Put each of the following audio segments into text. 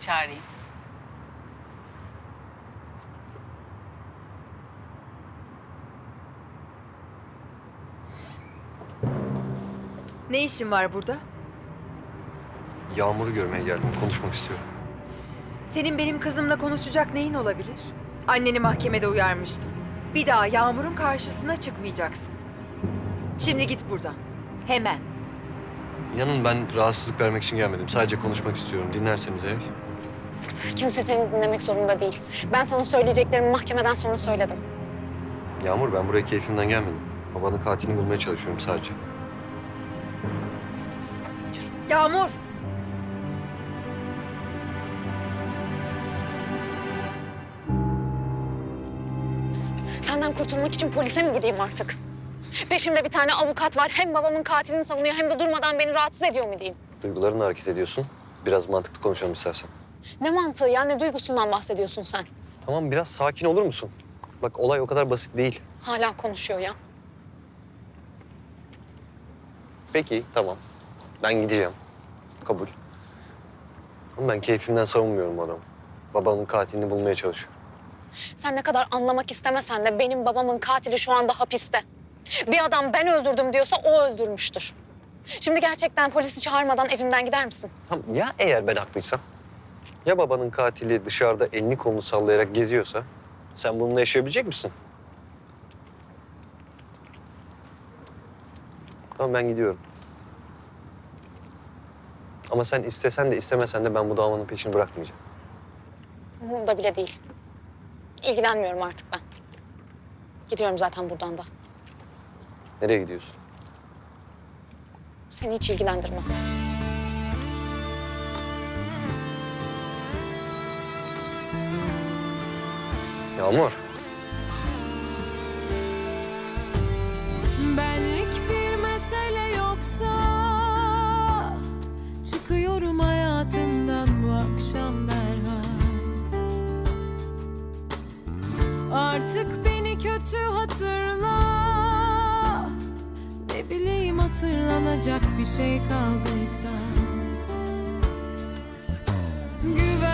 çağırayım. Ne işin var burada? Yağmur'u görmeye geldim. Konuşmak istiyorum. Senin benim kızımla konuşacak neyin olabilir? Anneni mahkemede uyarmıştım. Bir daha Yağmur'un karşısına çıkmayacaksın. Şimdi git buradan. Hemen. İnanın ben rahatsızlık vermek için gelmedim. Sadece konuşmak istiyorum. Dinlerseniz eğer. Kimse seni dinlemek zorunda değil. Ben sana söyleyeceklerimi mahkemeden sonra söyledim. Yağmur ben buraya keyfimden gelmedim. Babanın katilini bulmaya çalışıyorum sadece. Yağmur! Senden kurtulmak için polise mi gideyim artık? Peşimde bir tane avukat var. Hem babamın katilini savunuyor hem de durmadan beni rahatsız ediyor mu diyeyim? Duygularınla hareket ediyorsun. Biraz mantıklı konuşalım istersen. Ne mantığı ya ne duygusundan bahsediyorsun sen? Tamam biraz sakin olur musun? Bak olay o kadar basit değil. Hala konuşuyor ya. Peki tamam. Ben gideceğim. Kabul. Ama ben keyfimden savunmuyorum adamı. Babanın katilini bulmaya çalışıyorum. Sen ne kadar anlamak istemesen de benim babamın katili şu anda hapiste. Bir adam ben öldürdüm diyorsa o öldürmüştür. Şimdi gerçekten polisi çağırmadan evimden gider misin? Tamam ya eğer ben haklıysam? Ya babanın katili dışarıda elini kolunu sallayarak geziyorsa? Sen bununla yaşayabilecek misin? Tamam ben gidiyorum. Ama sen istesen de istemesen de ben bu davanın peşini bırakmayacağım. Umurumda bile değil. İlgilenmiyorum artık ben. Gidiyorum zaten buradan da. Nereye gidiyorsun? Seni hiç ilgilendirmez. Yağmur. Hatırlanacak bir şey kaldıysa. Güvendiğim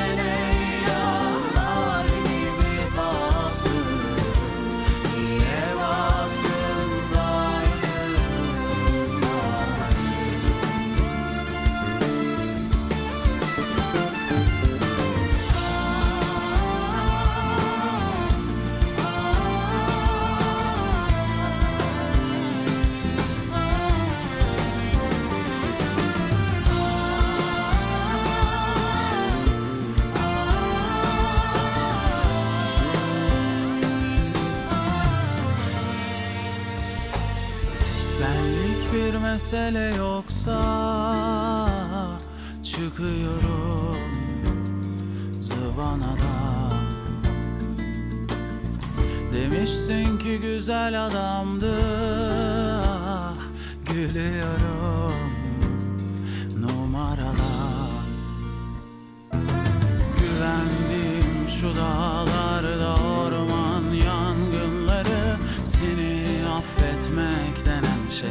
Neşene yağlar mesele yoksa çıkıyorum zıvanadan. Demişsin ki güzel adamdı ah, gülüyorum numaradan. Güvendiğim şu dağlarda orman yangınları Seni affetmek denen şey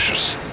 Görüşürüz.